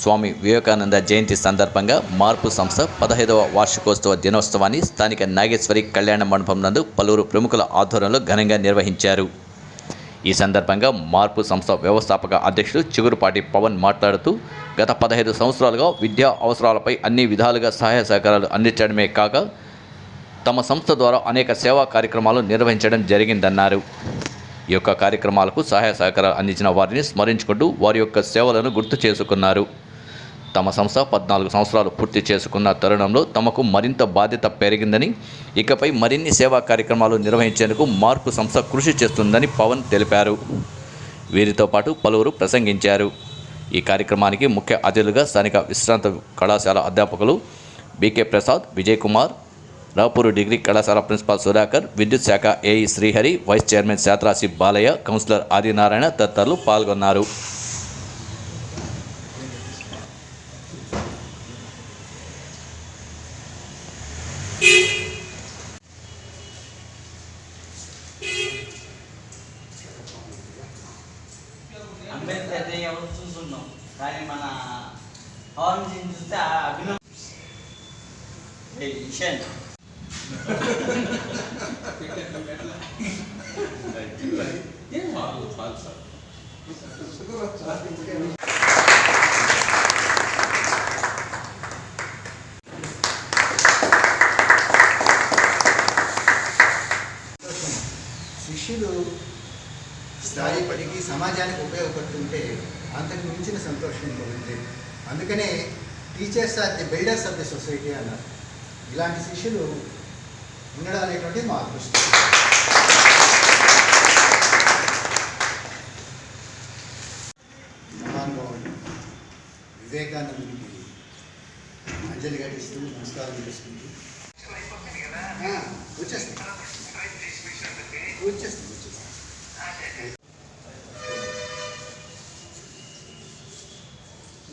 Swami Vivekananda జయంతి సందర్భంగా మార్పు సంస్థ పదహైదవ వార్షికోత్సవ దినోత్సవాన్ని స్థానిక నాగేశ్వరి కళ్యాణ మండపం నందు పలువురు ప్రముఖుల ఆధ్వర్యంలో ఘనంగా నిర్వహించారు. ఈ సందర్భంగా మార్పు సంస్థ వ్యవస్థాపక అధ్యక్షుడు చిగురుపాటి పవన్ మాట్లాడుతూ గత పదహైదు సంవత్సరాలుగా విద్యా అవసరాలపై అన్ని విధాలుగా సహాయ సహకారాలు అందించడమే కాక తమ సంస్థ ద్వారా అనేక సేవా కార్యక్రమాలు నిర్వహించడం జరిగిందన్నారు. ఈ యొక్క కార్యక్రమాలకు సహాయ సహకారాలు అందించిన వారిని స్మరించుకుంటూ వారి యొక్క సేవలను గుర్తు చేసుకున్నారు. తమ సంస్థ పద్నాలుగు సంవత్సరాలు పూర్తి చేసుకున్న తరుణంలో తమకు మరింత బాధ్యత పెరిగిందని ఇకపై మరిన్ని సేవా కార్యక్రమాలు నిర్వహించేందుకు మార్పు సంస్థ కృషి చేస్తుందని పవన్ తెలిపారు. వీరితో పాటు పలువురు ప్రసంగించారు. ఈ కార్యక్రమానికి ముఖ్య అతిథులుగా స్థానిక విశ్రాంత కళాశాల అధ్యాపకులు బీకే ప్రసాద్ విజయ్ కుమార్ రాపూరు డిగ్రీ కళాశాల ప్రిన్సిపాల్ సుధాకర్ విద్యుత్ శాఖ AE Srihari vice chairman Satrasi Balaiah councillor Adinarayana తదితరులు పాల్గొన్నారు. ఎవరు చూస్తున్నాం కానీ మన పవన్ సింగ్ చూస్తే ఆ అభినవ్ ఏయ్, ఇషాన్ శిష్యులు స్థాయిపడికి సమాజానికి ఉపయోగపడుతుంటే అంతకు మించిన సంతోషం ఇంకొకటి లేదు అందుకనే teachers are the builders of the society అన్నారు. ఇలాంటి శిష్యులు ఉండడం అనేటువంటిది మా అదృష్టం. మహానుభావుడు వివేకానందునికి అంజలి ఘటిస్తూ నమస్కారం చేసుకుంటూ ఆ,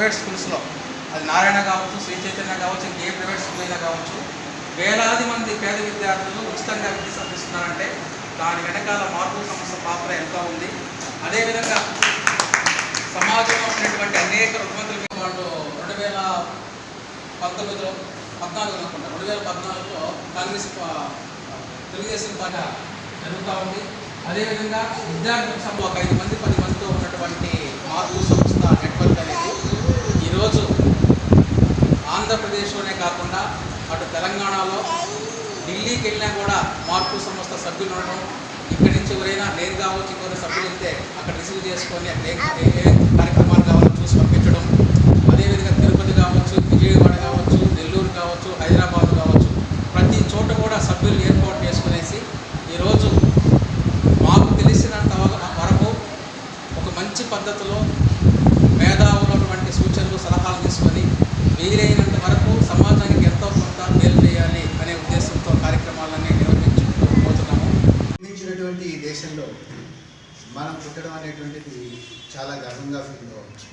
ప్రైవేట్ స్కూల్స్లో అది నారాయణ కావచ్చు శ్రీ చైతన్య కావచ్చు ఇంకే ప్రైవేట్ స్కూల్ అయినా కావచ్చు వేలాది మంది పేద విద్యార్థులు ఉచితంగా విద్య సంధిస్తున్నారంటే దాని వెనకాల మార్పుల సంస్థ పాత్ర ఎంత ఉంది? అదేవిధంగా సమాజంలో ఉన్నటువంటి అనేక రుగ్మతులు వాళ్ళు రెండు వేల పంతొమ్మిదిలో పద్నాలుగు అనుకుంటా రెండు వేల పద్నాలుగులో కాంగ్రెస్ తెలుగుదేశం పార్టీ జరుగుతూ ఉంది. అదేవిధంగా విద్యార్థులకు సభ ఒక ఐదు మంది పది మందితో ఉన్నటువంటి మార్పు అటు తెలంగాణలో ఢిల్లీకి వెళ్ళినా కూడా మార్పు సంస్థ సభ్యులు ఉండడం ఇక్కడి నుంచి ఎవరైనా నేను కావచ్చు ఇంకొక సభ్యులు వెళ్తే అక్కడ రిసీవ్ చేసుకొని ఏ కార్యక్రమాలు కావాలో చూసి పంపించడం. అదేవిధంగా తిరుపతి కావచ్చు విజయవాడ కావచ్చు నెల్లూరు కావచ్చు హైదరాబాద్ కావచ్చు ప్రతి చోట కూడా సభ్యులు ఏర్పాటు చేసుకునేసి ఈరోజు మాకు తెలిసినంత వరకు ఉన్నటువంటి ఈ దేశంలో మనం పుట్టడం అనేటువంటిది చాలా గర్వంగా ఫీల్ అవ్వచ్చు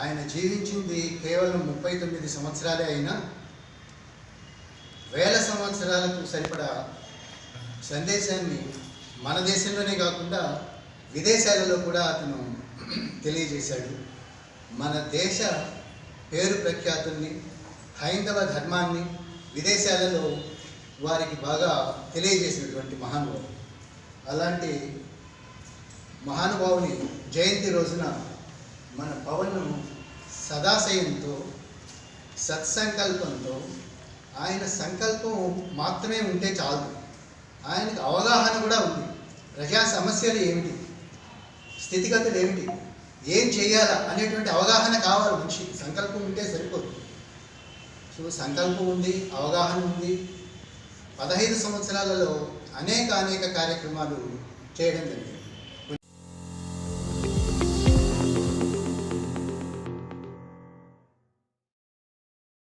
ఆయన జీవించింది కేవలం ముప్పై తొమ్మిది సంవత్సరాలే అయినా వేల సంవత్సరాలకు సరిపడా సందేశాన్ని మన దేశంలోనే కాకుండా విదేశాలలో కూడా అతను తెలియజేశాడు. మన దేశ పేరు ప్రఖ్యాతుల్ని హైందవ ధర్మాన్ని విదేశాలలో వారికి బాగా తెలియజేసినటువంటి మహానుభావుడు. అలాంటి మహానుభావుని జయంతి రోజున మన పవన్ను సదాశయంతో సత్సంకల్పంతో ఆయన సంకల్పం మాత్రమే ఉంటే చాలు. ఆయనకు అవగాహన కూడా ఉంది. ప్రజా సమస్యలు ఏమిటి? స్థితిగతులు ఏమిటి? ఏం చేయాలా? అనేటువంటి అవగాహన కావాలి మంచి సంకల్పం ఉంటే సరిపోదు. సో సంకల్పం ఉంది అవగాహన ఉంది. పదహైదు సంవత్సరాలలో అనేక అనేక కార్యక్రమాలు చేయడం జరిగింది.